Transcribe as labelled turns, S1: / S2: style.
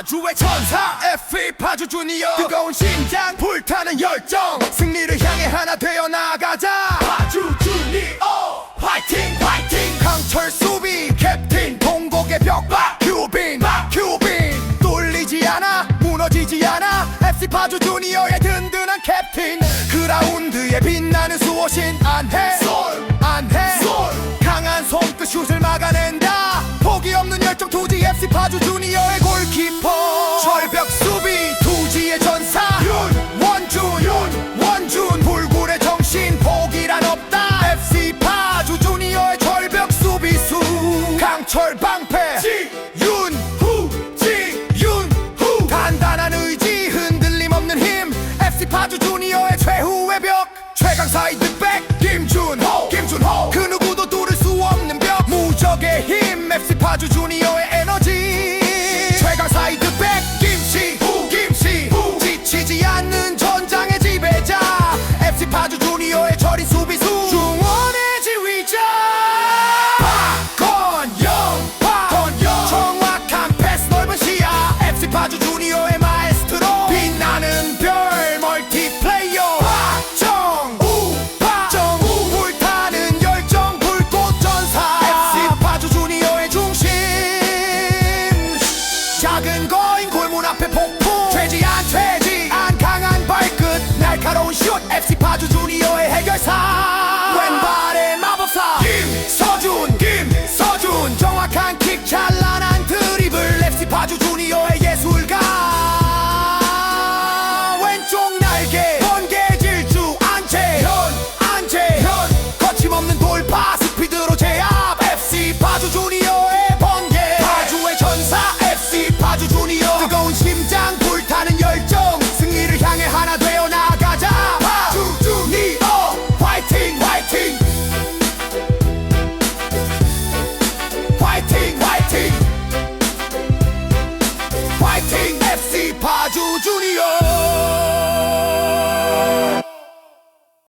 S1: 파주의 천사 FE 파주 주니어. 뜨거운 심장 불타는 열정. 승리를 향해 하나 되어 나가자. 파주 주니어. 화이팅 화이팅. 강철 수비 캡틴. 동곡의 벽박 큐빈 큐빈. 뚫리지 않아 무너지지 않아. FC 파주 주니어의 든든한 캡틴. 그라운드에 빛나는 수호신 안해 철 방패. 지윤후 지윤후. 단단한 의지 흔들림 없는 힘. FC 파주 주니어의 최후의 벽. 최강 사이드백 김준호. 김준호. 그 누구도 뚫을 수 없는 벽. 무적의 힘. FC 파주 주니어의